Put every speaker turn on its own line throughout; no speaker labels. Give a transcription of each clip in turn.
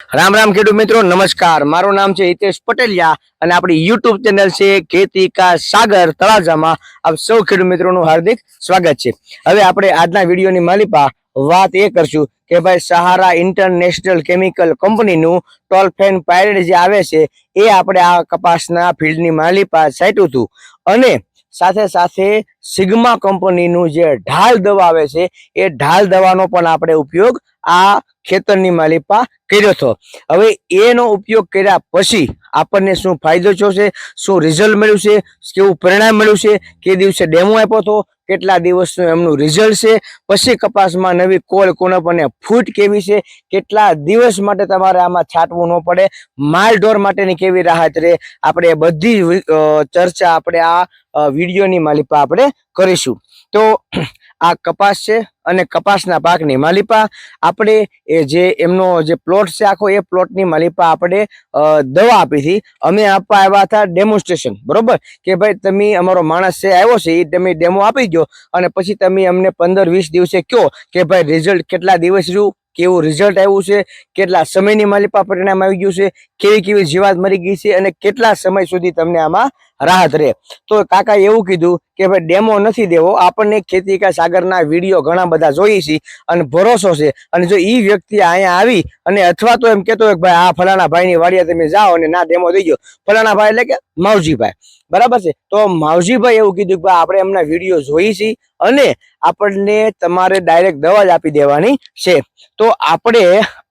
રામ રામ ખેડૂત મિત્રો, નમસ્કાર. મારું નામ છે હિતેશ પટેલિયા અને આપણી યુટ્યુબ ચેનલ છે ખેતી કા સાગર તળાજામાં આપ સૌ ખેડૂત મિત્રોનું હાર્દિક સ્વાગત છે. હવે આપણે આજના વિડીયોની માલિપા વાત એ કરશું કે ભાઈ સહારા ઇન્ટરનેશનલ કેમિકલ કંપનીનું ટોલફેન પાયરેટ જે આવે છે, એ આપણે આ કપાસના ફિલ્ડની માલિપા સાટ્યું હતું અને સાથે સાથે સિગ્મા કંપનીનું જે ઢાલ દવા આવે છે, એ ઢાલ દવાનો પણ આપણે ઉપયોગ આ ખેતરની માલિપા કર્યો હતો. હવે એનો ઉપયોગ કર્યા પછી આપણને શું ફાયદો થયો છે, શું રિઝલ્ટ મળ્યું છે, કેવું પરિણામ મળ્યું છે, કે દિવસે ડેમો આપ્યો હતો, કેટલા દિવસનું એમનું રિઝલ્ટ છે, પછી કપાસમાં નવી કોલ કોનપ અને ફૂટ કેવી છે, કેટલા દિવસ માટે તમારે આમાં છાંટવું ન પડે માલઢોર માટેની કેવી રાહત રહે, આપણે બધી ચર્ચા આપણે આ વિડીયોની માલિપા આપણે કરીશું. તો આ કપાસ છે અને કપાસના પાકની માલિપા આપણે એ જે એમનો જે પ્લોટ છે આખો એ પ્લોટની માલિપા આપણે દવા આપી હતી. અમે આપવા આવ્યા હતા ડેમોન્સ્ટ્રેશન, બરોબર? કે ભાઈ તમે અમારો માણસ છે, આવ્યો છે એ તમે ડેમો આપી દો અને પછી તમે અમને પંદર વીસ દિવસે કહો કે ભાઈ રિઝલ્ટ કેટલા દિવસ રહ્યું, કેવું રિઝલ્ટ આવ્યું છે, કેટલા સમયની માલિપા પરિણામ આવી ગયું છે, કેવી કેવી જીવાત મરી ગઈ છે અને કેટલા સમય સુધી તમને આમાં રાહત રહે. તો કાકા એવું કીધું કે ભાઈ ડેમો નથી દેવો, આપણને ખેતી કા સાગરના વીડિયો ઘણા બધા જોઈએ છે અને ભરોસો છે. અને જો એ વ્યક્તિ અહીંયા આવી અને અથવા તો એમ કહેતો હોય કે ભાઈ, આ ફલાણા ભાઈની વાડીએ તમે જાઓ અને ના ડેમો દઈ ગયો ફલાણા ભાઈ એટલે કે માવજીભાઈ. બરાબર છે? તો માવજીભાઈ એવું કીધું કે ભાઈ, આપણે એમના વીડિયો જોઈ છે અને આપણને તમારે ડાયરેક્ટ દવા જ આપી દેવાની છે. તો આપણે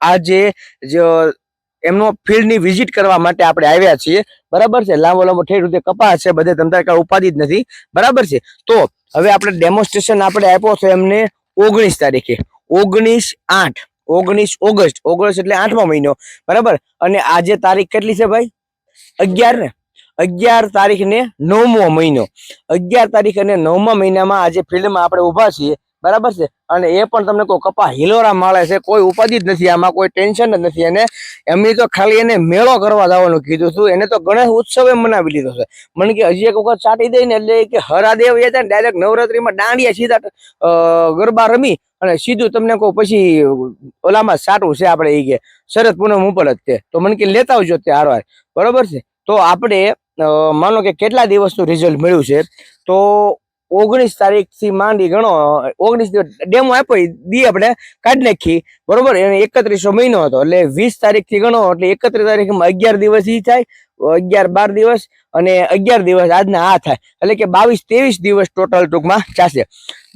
આજે જો એમનો ફિલ્ડની વિઝિટ કરવા માટે આપણે આવ્યા છીએ. બરાબર છે? લાંબો લાંબો ઠેર રીતે કપાસ છે, બધે કાંઈ ઉપાધિ જ નથી. બરાબર છે? તો હવે આપણે ડેમોન્સ્ટ્રેશન આપણે આપ્યો છે એમને ઓગણીસ તારીખે. ઓગણીસ આઠ. ઓગણીસ ઓગસ્ટ. ઓગસ્ટ એટલે આઠમો મહિનો. બરાબર? અને આજે તારીખ કેટલી છે ભાઈ? અગિયાર ને? અગિયાર તારીખ ને નવમો મહિનો. અગિયાર તારીખ અને નવમા મહિનામાં આજે ફિલ્ડમાં આપણે ઊભા છીએ. બરાબર છે? અને એ પણ તમને કોઈ કપા હિલોરા માળે છે, કોઈ ઉપાધિ જ નથી, આમાં કોઈ ટેન્શન જ નથી. અને એમની તો ખાલી એને મેળો કરવા જવાનું કીધું હતું એને તો ગણેશ ઉત્સવે મનાવી લીધો છે. મને કે હજી એક વખત ચાટી દઈને એટલે કે હરાદેવ એ ને ડાયરેક્ટ નવરાત્રીમાં દાંડિયા સીધા ગરબા રમી અને સીધું તમને કહું, પછી ઓલામાં સાટું છે આપણે એ કે, શરદ પૂનમ ઉપર જ તે તો મને કે લેતા આવજો તે હારવાર. બરોબર છે? તો આપણે માનો કે કેટલા દિવસનું રિઝલ્ટ મળ્યું છે? તો ઓગણીસ તારીખથી માંડી ગણો, ઓગણીસ ડેમો આપ્યો દી આપણે કાઢી નાખી. બરોબર? એને એકત્રીસો મહિનો હતો. એટલે વીસ તારીખથી ગણો, એટલે એકત્રીસ તારીખમાં અગિયાર દિવસ ઈ થાય, અગિયાર બાર દિવસ અને અગિયાર દિવસ આજના આ થાય. એટલે કે બાવીસ ત્રેવીસ દિવસ ટોટલ ટૂંકમાં થશે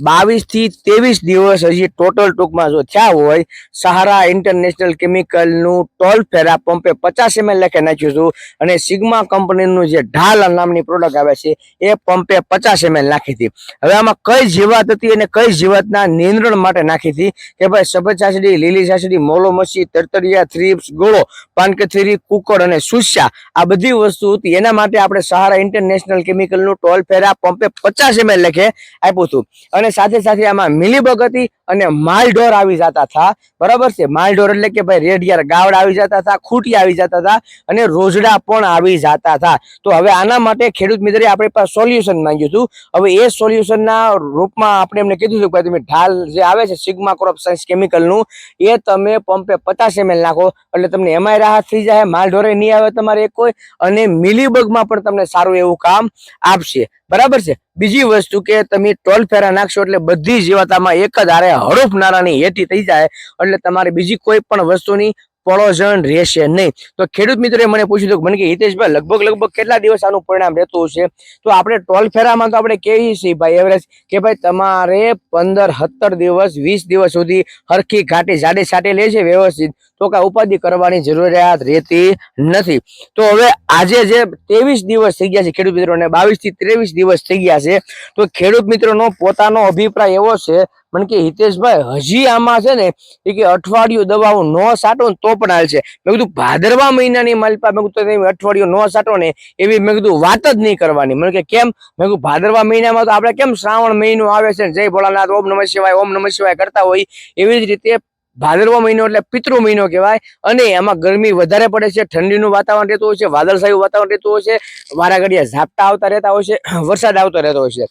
બાવીસથી ત્રેવીસ દિવસ હજી ટોટલ ટૂંકમાં જો થયા હોય સહારા ઇન્ટરનેશનલ કેમિકલનું ટોલ ફેરા પંપે પચાસ એમએલ લખે નાખ્યું હતું. અને સિગ્મા કંપનીનું જે ઢાલ નામની પ્રોડક્ટ આવે છે, એ પંપે પચાસ એમએલ નાખી હતી. હવે આમાં કઈ જીવાત હતી અને કઈ જીવાતના નિયંત્રણ માટે નાખી હતી કે ભાઈ સફેદ છાસડી લીલી છાસડી મોલોમસી તરતરિયા થ્રીપ્સ ગોળો, પાનકથેરી કુકડ અને સુસ્યા આ બધી વસ્તુ હતી. એના માટે આપણે સહારા ઇન્ટરનેશનલ કેમિકલનું ટોલ ફેરા પંપે પચાસ એમએલ લખે આપ્યું હતું. અને સાથે સાથે આમાં મિલીબગ હતી અને માલઢોર આવી જતા હતા બરાબર છે? માલઢોર એટલે કે ભાઈ રેડિયાર ગાવડ આવી જતા હતા ખૂટી આવી જતા હતા અને રોજડા પણ આવી જતા હતા તો હવે આના માટે ખેડૂત મિત્રે આપણે પાસે સોલ્યુશન માંગ્યું હતું. હવે એ સોલ્યુશનના રૂપમાં આપણે એમને કીધું હતું કે તમે ઢાલ જે આવે છે સિગ્મા ક્રોપ સાયન્સ કેમિકલનું એ તમે પંપે પચાસ એમએલ નાખો. એટલે તમને એમાંય રાહત થઈ જાય માલ ઢોરે નહીં આવે તમારે એક કોઈ. અને મિલીબગમાં પણ તમને સારું એવું કામ આપશે. બરાબર છે? બીજી વસ્તુ કે તમે ટોલ ફેરા નાખશો એટલે બધી જીવાતામાં એક જ આરે હડૂપ નારાની હેતી થઈ જાય. એટલે તમારે બીજી કોઈ પણ વસ્તુની પળોજણ રહેશે નહીં. તો ખેડૂત મિત્રોએ મને પૂછ્યું હતું મને કે હિતેશભાઈ, લગભગ લગભગ કેટલા દિવસ આનું પરિણામ રહેતું હશે? તો આપણે ટોલ ફેરામાં તો આપણે કેવી છીએ ભાઈ એવરેજ કે ભાઈ તમારે પંદર, સત્તર દિવસ, વીસ દિવસ સુધી હરખી ઘાટી જાડે સાટે લે છે વ્યવસ્થિત. તો કાંઈ ઉપાધિ કરવાની જરૂરિયાત રહેતી નથી. તો હવે આજે જે ત્રેવીસ દિવસ થઈ ગયા છે ખેડૂત મિત્રોને, બાવીસથી ત્રેવીસ દિવસ થઈ ગયા છે. તો ખેડૂત મિત્રોનો પોતાનો અભિપ્રાય એવો છે મને કે, હિતેશભાઈ, હજી આમાં છે ને, એ કે અઠવાડિયું દવાઓ ન સાટો ને તો પણ હાલ છે મેં કીધું, ભાદરવા મહિનાની માલપા મેં કીધું અઠવાડિયું ન સાટો ને, એવી મેં કીધું વાત જ નહીં કરવાની. મને કે, કેમ? મેં કીધું, ભાદરવા મહિનામાં તો આપણે કેમ શ્રાવણ મહિનો આવે છે જય ભોળાનાથ, ઓમ નમઃ શિવાય, ઓમ નમઃ શિવાય કરતા હોય, એવી જ રીતે ભાદરવા મહિનો એટલે પિતૃ મહિનો કહેવાય. અને એમાં ગરમી વધારે પડે છે, ઠંડીનું વાતાવરણ રહેતું હોય છે, વાદળછાયું વાતાવરણ રહેતું હોય છે વારા ઘડિયા ઝાપટા આવતા રહેતા હોય છે, વરસાદ આવતો રહેતો હોય છે.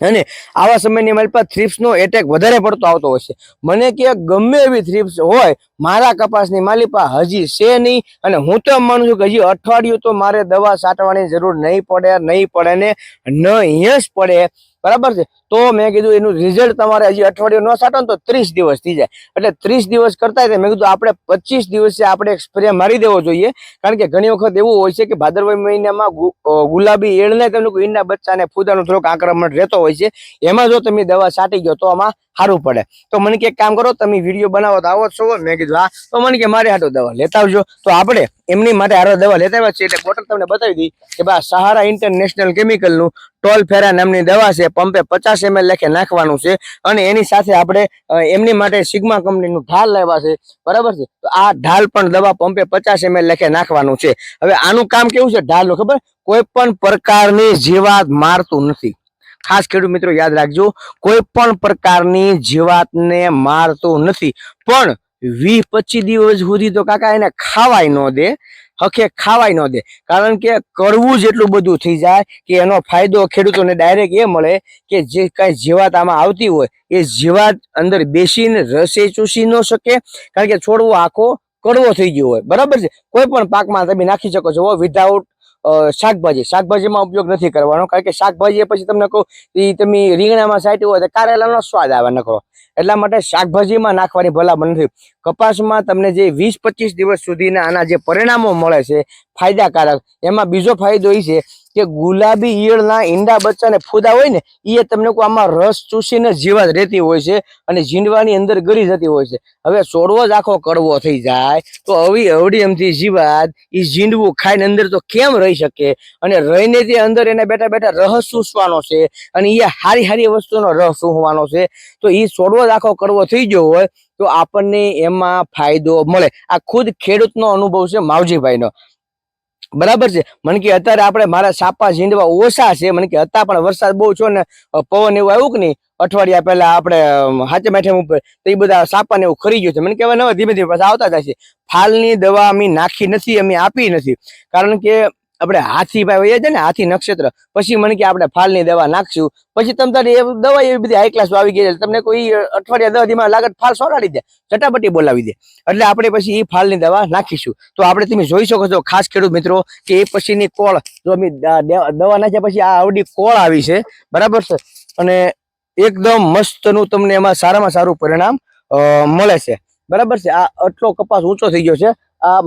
અને આવા સમયની મારી પાસે થ્રીપ્સનો એટેક વધારે પડતો આવતો હોય છે. મને કે ગમે એવી થ્રીપ્સ હોય, મારા કપાસની માલિપા હજી છે નહીં અને હું તો એમ માનું છું કે હજી અઠવાડિયું તો મારે દવા છાંટવાની જરૂર નહીં પડે નહીં પડે ને નહીં જ પડે. બરાબર છે? તો મેં કીધું એનું રિઝલ્ટ તમારે હજી અઠવાડિયું ન સાટો ને તો ત્રીસ દિવસ થઈ જાય. એટલે ત્રીસ દિવસ કરતા મેં કીધું આપણે પચીસ દિવસે આપણે સ્પ્રે મારી દેવો જોઈએ. કારણ કે ઘણી વખત એવું હોય છે કે ભાદરવાઈ મહિનામાં ગુલાબી એળને તમને ઈંડના ઈંડા, બચ્ચાને ફૂદાનું થોડુંક આક્રમણ રહેતો હોય છે. એમાં જો તમે દવા છાંટી ગયો તો આમાં સારું પડે. તો મને કે કામ કરો, તમે વીડિયો બનાવો તો આવો છો. મેં કીધું, હા. તો મને કે મારે હાટો દવા લેતા આવજો. તો આપણે એમની માટે હારો દવા લેતા આવ્યા છીએ. એટલે બોટલ તમને બતાવી દઈ કે બા સહારા ઇન્ટરનેશનલ કેમિકલનું ટોલ ફેરા નામની દવા છે. પંપે પચાસ એમએલ લેખે નાખવાનું છે. અને એની સાથે આપણે એમની માટે સિગ્મા કંપનીનું ઢાલ લાવ્યા છે. બરાબર છે? તો આ ઢાલ પણ દવા પંપે પચાસ એમએલ લેખે નાખવાનું છે. હવે આનું કામ કેવું છે? ઢાલનું ખબર? કોઈ પણ પ્રકારની જીવાત મારતું નથી. ખાસ ખેડૂત મિત્રો યાદ રાખજો કોઈ પણ પ્રકારની જીવાતને મારતું નથી. પણ વીસ પચીસ દિવસ સુધી તો કાકા એને ખાવાય ન દે. હકે ખાવાય ન દે. કારણ કે કરવું જ એટલું બધું થઈ જાય કે એનો ફાયદો ખેડૂતોને ડાયરેક્ટ એ મળે કે જે કાંઈ જીવાત આમાં આવતી હોય, એ જીવાત અંદર બેસીને રસે ચૂસી ન શકે. કારણ કે છોડવો આખો કડવો થઈ ગયો હોય. બરાબર છે? કોઈ પણ પાકમાં તમે નાખી શકો છો. વિધાઉટ શાકભાજી. શાકભાજીમાં ઉપયોગ નથી કરવાનો, કારણ કે શાકભાજી પછી તમને કહું એ તમે રીંગણામાં સાટ્યું હોય તો કારેલાનો સ્વાદ આવે, નકરો. એટલા માટે શાકભાજીમાં નાખવાની ભલામણ નથી. કપાસમાં તમને જે વીસ પચીસ દિવસ સુધીના આના જે પરિણામો મળે છે, ફાયદાકારક, એમાં બીજો ફાયદો એ છે કે ગુલાબી ઈયળના ઈંડા, બચ્ચા ને ફૂદા હોય ને એ તમને કોઈ આમાં રસ ચૂસીને જીવાત રહેતી હોય છે અને જીંડવાની અંદર ગળી જતી હોય છે. હવે છોડવો જ આખો કડવો થઈ જાય, તો અવી અવડી એમથી જીવાત એ જીંડવું ખાઈને અંદર તો કેમ રહી શકે? અને રહીને તે અંદર એને બેઠા બેઠા રસ ચૂસવાનો છે અને એ હારી હારી વસ્તુનો રસ ચૂસવાનો છે, તો એ છોડવો જ આખો કડવો થઈ ગયો હોય, તો આપણને એમાં ફાયદો મળે. આ ખુદ ખેડૂતનો અનુભવ છે માવજીભાઈનો. બરાબર છે? મને કે અત્યારે આપણે મારા સાપા ઝીંડવા ઓછા છે. મને કે હતા પણ વરસાદ બહુ છો ને પવન એવું આવ્યું કે નહીં? અઠવાડિયા પહેલા આપણે હાચે માઠેમ ઉપર તો એ બધા સાપાને એવું ખરી ગયું છે. મને કહેવાય ધીમે ધીમે પાછા આવતા જાય છે. ફાલની દવા અમે નાખી નથી, અમે આપી નથી. કારણ કે આપણે હાથી ભાઈ હોઈએ છે ને, હાથી નક્ષત્ર. પછી મને કે આપણે ફાલની દવા નાખશું. પછી તમ તારે એ દવા એવી બધી હાઈ ક્લાસ આવી ગઈ છે તમને કોઈ અઠવાડિયા દવા ધીમા લાગત ફાલ સોડાડી દે, ચટાપટી બોલાવી દે. એટલે આપણે પછી એ ફાલની દવા નાખીશું. તો આપણે તમે જોઈ શકો છો, ખાસ ખેડૂત મિત્રો, કે એ પછીની કોળ, જો અમે દવા નાખ્યા પછી આ આવડી કોળ આવી છે. બરાબર છે? અને એકદમ મસ્તનું તમને એમાં સારામાં સારું પરિણામ મળે છે. બરાબર છે? આ આટલો કપાસ ઊંચો થઈ ગયો છે.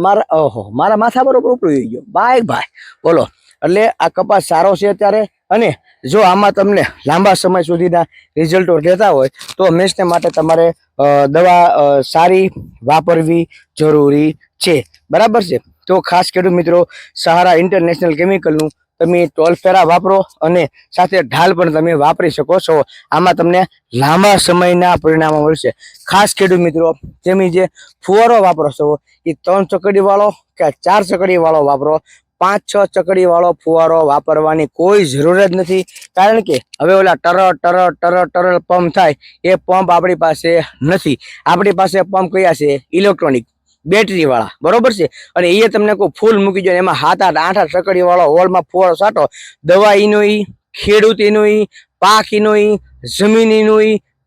મારા, ઓહો, મારા માથા બરોબર ઉપડી ગયો. બાય ભાઈ, બોલો. એટલે આ કપાસ સારો છે અત્યારે અને જો આમાં તમને લાંબા સમય સુધીના રિઝલ્ટો લેતા હોય, તો હંમેશને માટે તમારે દવા સારી વાપરવી જરૂરી છે. બરાબર છે? તો ખાસ ખેડૂત મિત્રો, સહારા ઇન્ટરનેશનલ કેમિકલનું તમે ટોલફેરા વાપરો અને સાથે ઢાલ પણ તમે વાપરી શકો છો. આમાં તમને લાંબા સમયના પરિણામો મળશે. ખાસ ખેડૂત મિત્રો, તમે જે ફુવારો વાપરો છો, એ ત્રણ ચકડી વાળો કે ચાર ચકડી વાળો વાપરો. પાંચ, છ ચકડી વાળો ફુવારો વાપરવાની કોઈ જરૂર જ નથી. કારણ કે હવે ઓલા ટર ટર ટર ટરળ પંપ થાય, એ પંપ આપણી પાસે નથી. આપણી પાસે પંપ કયા છે? ઇલેક્ટ્રોનિક બેટરી વાળા બરોબર છે? અને એ તમને કોઈ ફૂલ મૂકી ને એમાં હાથ આઠ આઠ આઠ ચકડી વાળો હોલમાં ફુવારો સાટો દવા ઈ ખેડૂત ઈનો ઈ પાક ઈનો ઈ જમીન ઈનો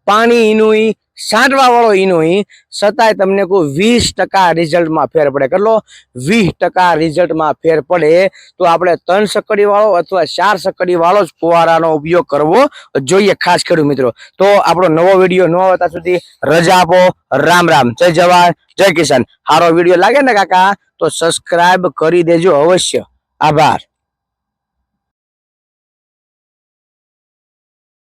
પાણી ઈનો ઈ સાંટવા વાળો ઈનો ઈ છતાંય તમને કોઈ વીસ ટકા રિઝલ્ટમાં ફેર પડે. કેટલો? વીસ ટકા રિઝલ્ટમાં ફેર પડે તો આપણે ત્રણ સકડી વાળો અથવા ચાર સકડી વાળો જ ફુવારાનો ઉપયોગ કરવો જોઈએ ખાસ ખેડૂત મિત્રો. તો આપણો નવો વીડિયો ન આવતા સુધી રજા આપો. રામ રામ. જય જવાન. જય કિસાન. સારો વીડિયો લાગે ને કાકા? તો સબસ્ક્રાઈબ કરી દેજો અવશ્ય. આભાર.